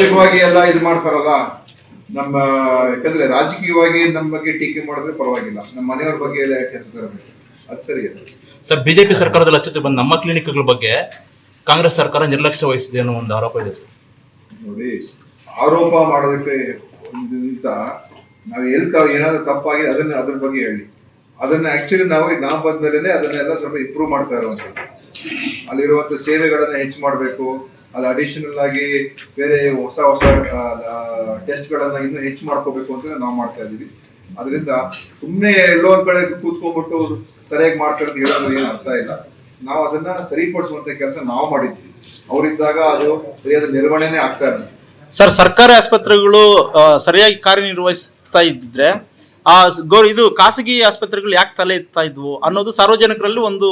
ಪಬ್ಲಿಕವಾಗಿ ಎಲ್ಲ ಇದು ಮಾಡ್ತಾರಲ್ಲ ನಮ್ಮ ಯಾಕಂದ್ರೆ ರಾಜಕೀಯವಾಗಿ ನಮ್ಮ ಬಗ್ಗೆ ಟೀಕೆ ಮಾಡಿದ್ರೆ ಪರವಾಗಿಲ್ಲ. ನಮ್ಮ ಮನೆಯವ್ರ ಬಗ್ಗೆ ಎಲ್ಲ ಯಾಕೆ ಅದು ಸರಿ ಸರ್ ಬಿಜೆಪಿ ಸರ್ಕಾರದಲ್ಲಿ ಅಸ್ತಿತ್ವ ಬಂದ ನಮ್ಮ ಕ್ಲಿನಿಕ್ಗಳ ಬಗ್ಗೆ ಕಾಂಗ್ರೆಸ್ ಸರ್ಕಾರ ನಿರ್ಲಕ್ಷ್ಯ ವಹಿಸಿದೆ ಅನ್ನೋ ಒಂದು ಆರೋಪ ಇದೆ ಸರ್. ನೋಡಿ ಆರೋಪ ಮಾಡೋದಕ್ಕೆ ನಾವು ಎಲ್ಲಿ ತಾವು ಏನಾದ್ರು ತಪ್ಪಾಗಿದೆ ಅದನ್ನ ಅದ್ರ ಬಗ್ಗೆ ಹೇಳಿ. ಅದನ್ನ ಆಕ್ಚುಲಿ ನಾವು ಈಗ ನಾವು ಬಂದ್ಮೇಲೆ ಅದನ್ನೆಲ್ಲ ಸ್ವಲ್ಪ ಇಂಪ್ರೂವ್ ಮಾಡ್ತಾ ಇರುವಂಥದ್ದು. ಅಲ್ಲಿರುವಂಥ ಸೇವೆಗಳನ್ನ ಹೆಚ್ಚು ಮಾಡಬೇಕು. ಅದು ಅಡಿಷನಲ್ ಆಗಿ ಬೇರೆ ಹೊಸ ಹೊಸ ಟೆಸ್ಟ್ಗಳನ್ನ ಇನ್ನೂ ಹೆಚ್ಚು ಮಾಡ್ಕೋಬೇಕು ಅಂತ ನಾವು ಮಾಡ್ತಾ ಇದ್ದೀವಿ. ಅದರಿಂದ ಸುಮ್ಮನೆ ಎಲ್ಲೋ ಒಂದ್ ಕಡೆ ಕೂತ್ಕೊಂಡ್ಬಿಟ್ಟು ಸರಿಯಾಗಿ ಮಾಡ್ತಾರೆ ಅಂತ ಹೇಳೋದು ಏನು ಅರ್ಥ ಇಲ್ಲ. ನಾವು ಅದನ್ನ ಸರಿಪಡಿಸುವಂತ ಕೆಲಸ ನಾವು ಮಾಡಿದ್ವಿ. ಅವರಿದ್ದಾಗ ಅದು ಸರಿಯಾದ ನಿರ್ವಹಣೆನೇ ಆಗ್ತಾ ಇರಲಿಲ್ಲ. ಸರ್, ಸರ್ಕಾರಿ ಆಸ್ಪತ್ರೆಗಳು ಸರಿಯಾಗಿ ಕಾರ್ಯನಿರ್ವಹಿಸ್ತಾ ಇದ್ದಿದ್ರೆ ಆ ಗೌರ್ ಇದು ಖಾಸಗಿ ಆಸ್ಪತ್ರೆಗಳು ಯಾಕೆ ತಲೆ ಎತ್ತಾ ಇದ್ವು ಅನ್ನೋದು ಸಾರ್ವಜನಿಕರಲ್ಲಿ ಒಂದು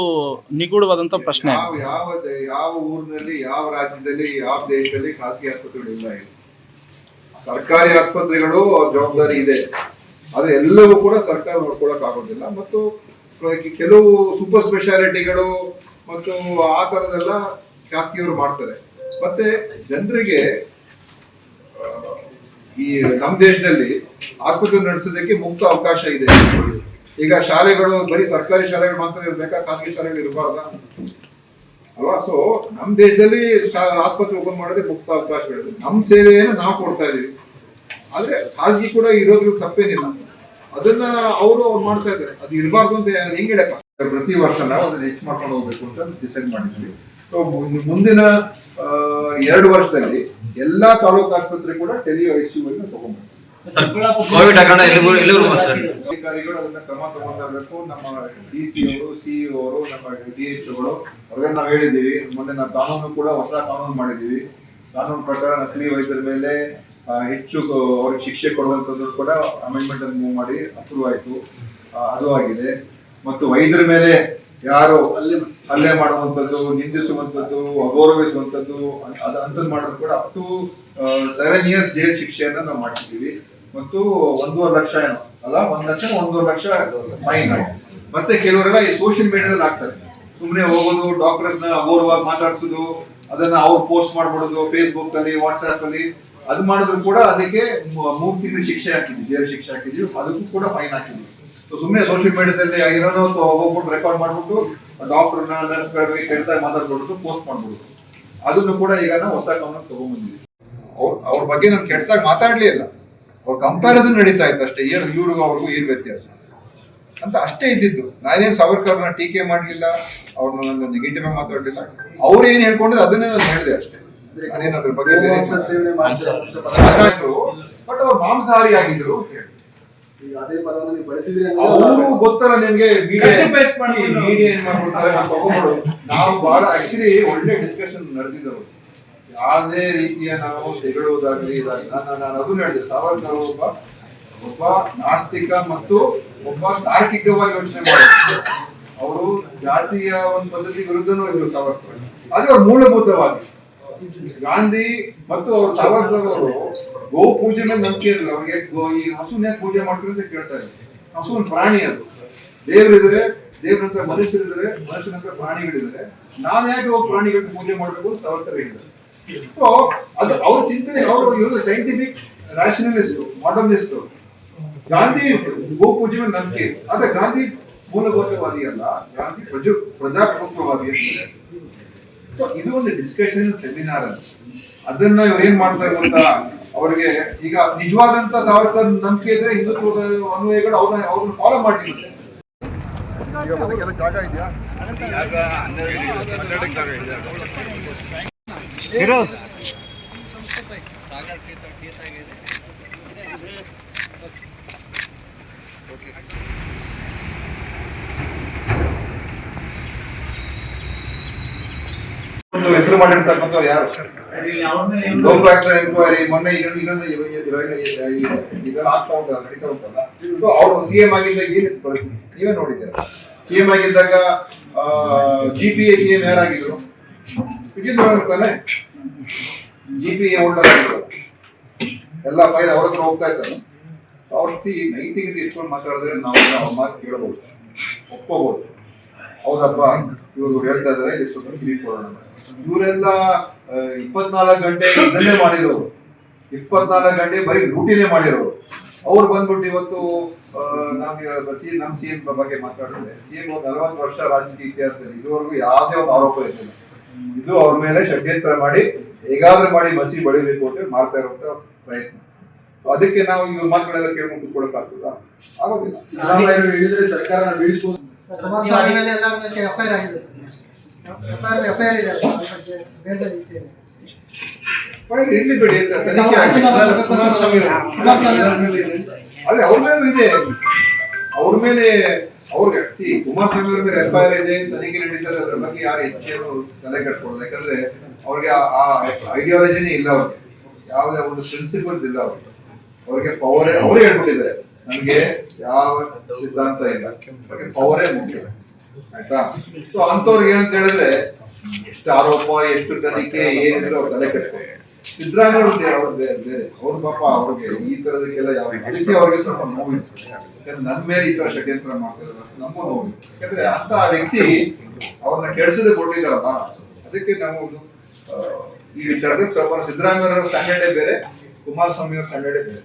ನಿಗೂಢವಾದಂತ ಪ್ರಶ್ನೆ ಯಾವ ಯಾವ ಊರಿನಲ್ಲಿ, ಯಾವ ರಾಜ್ಯದಲ್ಲಿ, ಯಾವ ದೇಶದಲ್ಲಿ ಖಾಸಗಿ ಆಸ್ಪತ್ರೆಗಳು ಇಲ್ಲ ಸರ್ಕಾರಿ ಆಸ್ಪತ್ರೆಗಳು ಜವಾಬ್ದಾರಿ ಇದೆ. ಆದ್ರೆ ಎಲ್ಲವೂ ಕೂಡ ಸರ್ಕಾರ ನೋಡ್ಕೊಳಕ್ ಆಗೋದಿಲ್ಲ. ಮತ್ತು ಕೆಲವು ಸೂಪರ್ ಸ್ಪೆಷಾಲಿಟಿಗಳು ಮತ್ತು ಆ ತರದೆಲ್ಲ ಖಾಸಗಿಯವರು ಮಾಡ್ತಾರೆ. ಮತ್ತೆ ಜನರಿಗೆ ಈ ನಮ್ಮ ದೇಶದಲ್ಲಿ ಆಸ್ಪತ್ರೆ ನಡೆಸೋದಕ್ಕೆ ಮುಕ್ತ ಅವಕಾಶ ಇದೆ ಈಗ ಶಾಲೆಗಳು, ಬರೀ ಸರ್ಕಾರಿ ಶಾಲೆಗಳು ಮಾತ್ರ ಇರ್ಬೇಕಾ? ಖಾಸಗಿ ಶಾಲೆಗಳು ಇರಬಾರ್ದ? ಅಲ್ವಾ? ಸೊ ನಮ್ಮ ದೇಶದಲ್ಲಿ ಆಸ್ಪತ್ರೆ ಓಪನ್ ಮಾಡೋದೇ ಮುಕ್ತ ಅವಕಾಶಗಳಿದೆ ನಮ್ಮ ಸೇವೆಯನ್ನು ನಾವು ಕೊಡ್ತಾ ಇದೀವಿ ಆದ್ರೆ ಖಾಸಗಿ ಕೂಡ ಇರೋದ್ರ ತಪ್ಪೇನಿಲ್ಲ. ಅದನ್ನ ಅವರು ಅವ್ರು ಮಾಡ್ತಾ ಇದ್ದಾರೆ. ಅದು ಇರಬಾರ್ದು ಅಂತ ಹೆಂಗ್ ಹೇಳಪ್ಪ ಪ್ರತಿ ವರ್ಷ ನಾವು ಅದನ್ನ ಹೆಚ್ಚು ಮಾಡ್ಕೊಂಡು ಹೋಗ್ಬೇಕು ಅಂತ ಡಿಸೈಡ್ ಮಾಡಿದ್ವಿ ಸೊ ಮುಂದಿನ ಎರಡು ವರ್ಷದಲ್ಲಿ ಎಲ್ಲಾ ತಾಲೂಕು ಆಸ್ಪತ್ರೆ ಕೂಡ ಟೆಲಿ ಐಸಿಯು ಅನ್ನು ತಗೊಂಡ್ಬೇಕು ಕೋವಿಡ್ ಹಗರಣ ಎಲ್ಲಿಗೂ ಎಲ್ಲಿಗೂ ಬಂತು ಸರ್. ಅಧಿಕಾರಿಗಳು ಅದನ್ನ ಕ್ರಮ ತಗೊಂಡಿರ್ಬೇಕು. ನಮ್ಮ ಡಿ ಸಿ ಅವರು ಸಿಇಒ ಅವರು ನಮ್ಮ ಡಿ ಎಚ್ಗಳು ಅವ್ರಿಗೆ ನಾವು ಹೇಳಿದ್ದೀವಿ. ಮೊನ್ನೆ ನಾವು ಕಾನೂನು ಕೂಡ ಹೊಸ ಕಾನೂನು ಮಾಡಿದೀವಿ ಕಾನೂನು ಪ್ರಕಾರ ನಕಲಿ ವೈದ್ಯರ ಮೇಲೆ ಹೆಚ್ಚು ಅವ್ರಿಗೆ ಶಿಕ್ಷೆ ಕೊಡುವಂತದ್ದು ಕೂಡ ಅಮೆಂಡ್ಮೆಂಟ್ ಅನ್ನು ಮೂವ್ ಮಾಡಿ ಅಪ್ರೂವ್ ಆಯ್ತು. ಅದು ಆಗಿದೆ. ಮತ್ತು ವೈದ್ಯರ ಮೇಲೆ ಯಾರು ಹಲ್ಲೆ ಮಾಡುವಂಥದ್ದು, ನಿಂದಿಸುವಂಥದ್ದು, ಅಗೌರವಿಸುವಂಥದ್ದು ಅದು ಅಂತ ಮಾಡೋದು ಕೂಡ up to seven years jail ಶಿಕ್ಷೆಯನ್ನ ನಾವು ಮಾಡಿಸಿದ್ದೀವಿ. ಮತ್ತು ಒಂದೂವರೆ ಲಕ್ಷ ಏನೋ, ಅಲ್ಲ, ಒಂದ್ ಲಕ್ಷ, ಒಂದೂವರೆ ಲಕ್ಷ ಫೈನ್ ಮತ್ತೆ ಕೆಲವರೆಲ್ಲ ಈ ಸೋಷಿಯಲ್ ಮೀಡಿಯಾದಲ್ಲಿ ಆಗ್ತಾರೆ ಸುಮ್ಮನೆ ಹೋಗೋದು ಡಾಕ್ಟರ್ಸ್ನ ಅಗೌರವಾಗಿ ಮಾತಾಡ್ಸೋದು, ಅದನ್ನ ಅವ್ರು ಪೋಸ್ಟ್ ಮಾಡ್ಬಿಡೋದು ಫೇಸ್ಬುಕ್ ಅಲ್ಲಿ ವಾಟ್ಸ್ಆಪ್ ಅಲ್ಲಿ, ಅದು ಮಾಡಿದ್ರು ಕೂಡ ಅದಕ್ಕೆ ಮೂರ್ ತಿಂಗಳು ಶಿಕ್ಷೆ ಹಾಕಿದ್ವಿ ಜೈಲು ಶಿಕ್ಷೆ ಹಾಕಿದ್ವಿ, ಅದಕ್ಕೂ ಕೂಡ ಫೈನ್ ಹಾಕಿದ್ವಿ. ಸುಮ್ಮನೆ ಸೋಷಿಯಲ್ ಮೀಡಿಯಾದಲ್ಲಿ ಏನೋ ಹೋಗ್ಬಿಟ್ಟು ರೆಕಾರ್ಡ್ ಮಾಡ್ಬಿಟ್ಟು ಡಾಕ್ಟರ್ನ ನರ್ಸ್ಗಳಿಗೆ ಹೇಳ್ತಾ ಮಾತಾಡ್ಬಿಟ್ಟು ಪೋಸ್ಟ್ ಮಾಡ್ಬಿಡುದು ಅದನ್ನು ಕೂಡ ಈಗ ನಾವು ಹೊಸ ಗಮನ ತಗೊಂಡ್ಬಂದಿದ್ವಿ ಅವ್ರ ಅವ್ರ ಬಗ್ಗೆ ನಾನು ಕೆಟ್ಟದಾಗ ಮಾತಾಡ್ಲೇ ಇಲ್ಲ ಅವ್ರ ಕಂಪ್ಯಾರಿಸನ್ ನಡೀತಾ ಇತ್ತು ಅಷ್ಟೇ ಏನು ಇವ್ರಿಗೂ ಅವ್ರಿಗೂ ಏನು ವ್ಯತ್ಯಾಸ ಅಂತ ಅಷ್ಟೇ ಇದ್ದಿದ್ದು ನಾನೇನು ಸಾವರ್ಕರ್ನ ಟೀಕೆ ಮಾಡಲಿಲ್ಲ ಅವ್ರನ್ನ ನನ್ನ ನೆಗೆಟಿವ್ ಆಗಿ ಮಾತಾಡ್ಲಿಲ್ಲ ಅವ್ರು ಏನ್ ಹೇಳ್ಕೊಂಡಿದ್ದು ಅದನ್ನೇ ನಾನು ಹೇಳಿದೆ ಅಷ್ಟೇ ನಾನೇನು ಅದ್ರ ಬಗ್ಗೆ ಬಟ್ ಅವ್ರು ಮಾಂಸಾಹಾರಿ ಆಗಿದ್ರು ಅದೇ ಪದವನ್ನು ನೀವು ಬಳಸಿದ್ರಿ ಅವರು ಗೊತ್ತಲ್ಲ ನಿಮ್ಗೆ ಮೀಡಿಯಾ. ಮೀಡಿಯಾ ಏನ್ ಮಾಡ್ಬಿಡ್ತಾರೆ ನಾವು ತಗೊಂಡ್ಬಿಡು. ನಾವು ಬಹಳ ಆಕ್ಚುಲಿ ಒಳ್ಳೆ ಡಿಸ್ಕಷನ್ ನಡೆದಿದ್ದವು ಯಾವುದೇ ರೀತಿಯ ನಾವು ತೆಗೊಳ್ಳುವುದಾಗ್ಲಿ ಇದಾಗ್ಲಿ ನಾನು ನಾನು ಅದನ್ನ ಹೇಳಿದೆ ಸಾವರ್ಕರ್ ಒಬ್ಬ ಒಬ್ಬ ನಾಸ್ತಿಕ ಮತ್ತು ಒಬ್ಬ ತಾರ್ಕಿಕವಾಗಿ ಯೋಚನೆ ಮಾಡಿದ್ರು. ಅವರು ಜಾತಿಯ ಒಂದು ಪದ್ಧತಿ ವಿರುದ್ಧನೂ ಇದ್ರು ಸಾವರ್ಕರ್. ಅದು ಅವ್ರು ಮೂಲಭೂತವಾಗಿ. ಗಾಂಧಿ ಮತ್ತು ಅವ್ರ ಸಾವರ್ಕರ್ ಅವರು ಗೋ ಪೂಜೆ ಮೇಲೆ ನಂಬಿಕೆ ಇರಲಿಲ್ಲ ಅವ್ರಿಗೆ ಈ ಹಸುನ ಪೂಜೆ ಮಾಡ್ತಾರೆ ಅಂತ ಕೇಳ್ತಾ ಇದ್ರು ಹಸು ಒಂದು ಪ್ರಾಣಿ ಅದು. ದೇವರಿದ್ರೆ ದೇವ್ರಂತ ಮನುಷ್ಯರಿದ್ರೆ ಮನುಷ್ಯನಂತ ಪ್ರಾಣಿಗಳಿದ್ರೆ, ನಾವ್ ಯಾಕೆ ಹೋಗಿ ಪ್ರಾಣಿಗಳಿಗೆ ಪೂಜೆ ಮಾಡಬೇಕು ಸಾವರ್ಕರ್ ಹೇಳಿದ್ದಾರೆ ಸೊ ಅದು ಅವ್ರ ಚಿಂತನೆ, ಅವರು ಇವರು ಸೈಂಟಿಫಿಕ್ ರ್ಯಾಷನಲಿಸ್ಟ್ ಮಾಡರ್ನಿಸ್ಟ್ ಗಾಂಧಿ ಗೋ ಪೂಜೆ ಮೇಲೆ ನಂಬಿಕೆ. ಆದ್ರೆ ಗಾಂಧಿ ಮೂಲಭೂತವಾದಿ ಅಲ್ಲ. ಗಾಂಧಿ ಪ್ರಜಾ ಪ್ರಜಾಪ್ರಭುತ್ವವಾದಿ ಅಂತ ಇದು ಒಂದು ಡಿಸ್ಕಷನ್ ಸೆಮಿನಾರ್ ಅಂತ ಅದನ್ನ ಇವ್ರು ಏನ್ ಮಾಡ್ತಾರೆ ಅಂತ ಅವರಿಗೆ ಈಗ ನಿಜವಾದಂತ ಸಾವಿರ ನಂಬಿಕೆ ಇದ್ರೆ ಹಿಂದುತ್ವದ ಅನ್ವಯಗಳು ಅವ್ರನ್ನ ಅವ್ರನ್ನ ಫಾಲೋ ಮಾಡ್ಲಿಲ್ಲ ಜಾಗ ಇದೆಯಾ ಒಂದು ಹೆಸರು ಮಾಡಿರ್ತಕ್ಕಂಥವ್ರು ಯಾರು? ಲೋಕ ಎನ್ಕ್ವೈರಿ ಮೊನ್ನೆ ಇನ್ನೊಂದು ಇನ್ನೊಂದು ಇದೆಲ್ಲ ಆಗ್ತಾ ಉಂಟಲ್ಲ ನಡೀತಾ ಉಂಟಲ್ಲ. ಅವರು ಸಿ ಎಂ ಆಗಿದ್ದಾಗ ಏನು? ನೀವೇ ನೋಡಿದ್ದೀರ? ಸಿ ಎಂ ಆಗಿದ್ದಾಗ G P A C M ಯಾರಾಗಿದ್ರು? Siddaramaiah ತಾನೆ? ಜಿ ಪಿ ಎ ಹೋಲ್ಡರ್ ಆಗಿದ್ರು. ಎಲ್ಲ ಫೈಲ್ ಅವ್ರ ಹತ್ರ ಹೋಗ್ತಾ ಇದ್ದಾರೆ ಅವ್ರ ಸಿ ನೈತಿಕತೆ ಇಟ್ಕೊಂಡು ಮಾತಾಡಿದ್ರೆ ನಾವು ಅವ್ರ ಮಾತು ಕೇಳಬಹುದು ಒಪ್ಕೋಬಹುದು ಹೌದಪ್ಪ, ಇವರು ಹೇಳ್ತಾ ಇದ್ದಾರೆ ಇದು ಸ್ವಲ್ಪ ಕೊಡೋಣ ಇವರೆಲ್ಲ ಇಪ್ಪತ್ನಾಲ್ಕು ಗಂಟೆ ಇದನ್ನೇ ಮಾಡಿರೋರು. ಇಪ್ಪತ್ನಾಲ್ಕು ಗಂಟೆ ಬರೀ ಡ್ಯೂಟಿನೇ ಮಾಡಿರೋರು. ಅವ್ರು ಬಂದ್ಬಿಟ್ಟು ಇವತ್ತು ನಮ್ಗೆ ಸಿ ನಮ್ಮ ಸಿ ಎಂ ಬಗ್ಗೆ ಮಾತಾಡಿದ್ರೆ ಸಿ ಎಂ ಒಂದು ನಲವತ್ತು ವರ್ಷ ರಾಜಕೀಯ ಇತಿಹಾಸದಲ್ಲಿ ಇದುವರೆಗೂ ಯಾವುದೇ ಒಂದು ಆರೋಪ ಇರಲಿಲ್ಲ. ಇದು ಅವ್ರ ಮೇಲೆ ಷಡ್ಯಂತ್ರ ಮಾಡಿ, ಹೇಗಾದ್ರೂ ಮಾಡಿ ಮಸಿ ಬಳಿಬೇಕು ಅಂತ ಮಾಡ್ತಾ ಇರುವಂತ ಪ್ರಯತ್ನ. ಅದಕ್ಕೆ ನಾವು ಇವ್ರು ಮಾತುಗಳೆಲ್ಲ ಕೇಳ್ಕೊಂಡು ಕೊಡಕ್ಕಾಗ್ತದ ಆಗೋದಿಲ್ಲ. ಹೇಳಿದ್ರೆ ಸರ್ಕಾರ ಬೀಳಿಸ್ಬೋದು. ಅದೇ, ಅವ್ರ ಮೇಲೂ ಇದೆ. ಅವ್ರ ಮೇಲೆ ಅವ್ರಿಗೆ ಕುಮಾರಸ್ವಾಮಿ ಅವ್ರ ಮೇಲೆ ಎಫ್ ಇದೆ ತನಿಖೆ ನಡೀತದೆ, ಅದ್ರ ಬಗ್ಗೆ ಯಾರು ಹೆಚ್ಚೇನು ತಲೆ ಕಟ್ಕೊಳ್ಳೋದು ಯಾಕಂದ್ರೆ ಅವ್ರಿಗೆ ಆ- ಆ ಐಡಿಯಾಲಜಿನೇ ಇಲ್ಲ ಅವ್ರಿಗೆ. ಯಾವುದೇ ಒಂದು ಪ್ರಿನ್ಸಿಪಲ್ಸ್ ಇಲ್ಲ ಅವ್ರಿಗೆ. ಅವ್ರಿಗೆ ಪವರೇ ಅವರೇ ಹೇಳ್ಬಿಟ್ಟಿದ್ದಾರೆ. ನನಗೆ ಯಾವ ಸಿದ್ಧಾಂತ ಇಲ್ಲ. ಅವ್ರಿಗೆ ಪವರೇ ಮುಖ್ಯ. ಆಯ್ತಾ? ಸೊ ಅಂತವ್ರಿಗೆ ಏನಂತ ಹೇಳಿದ್ರೆ, ಎಷ್ಟು ಆರೋಪ, ಎಷ್ಟು ತನಿಖೆ, ಏನಿದ್ರೆ ಅವ್ರು ತಲೆ ಕೆಡ್ಸ್ಕೊಳ್ಳಿ ಸಿದ್ದರಾಮಯ್ಯ ಅವ್ರು ಬೇರೆ. ಅವ್ರ ಪಾಪ ಅವ್ರಿಗೆ ಈ ತರದಕ್ಕೆಲ್ಲ ಯಾವ ಅದಕ್ಕೆ ಅವ್ರಿಗೆ ಸ್ವಲ್ಪ ನೋವಿತ್ತು ಯಾಕಂದ್ರೆ ನನ್ನ ಮೇಲೆ ಈ ತರ ಷಡ್ಯಂತ್ರ ಮಾಡ್ತಾರೆ ನಮಗೂ ನೋವಿತ್ತು ಯಾಕಂದ್ರೆ ಅಂತ ವ್ಯಕ್ತಿ ಅವ್ರನ್ನ ಕೆಡಿಸದೆ ಕೊಟ್ಟಿದ್ದಾರಲ್ಲ, ಅದಕ್ಕೆ ನಾವು ಈ ವಿಚಾರದಲ್ಲಿ ಸ್ವಲ್ಪ ಸಿದ್ದರಾಮಯ್ಯ ಅವರ ಸ್ಟ್ಯಾಂಡರ್ಡೇ ಬೇರೆ, ಕುಮಾರಸ್ವಾಮಿ ಅವರ ಸ್ಟ್ಯಾಂಡರ್ಡೇ ಬೇರೆ.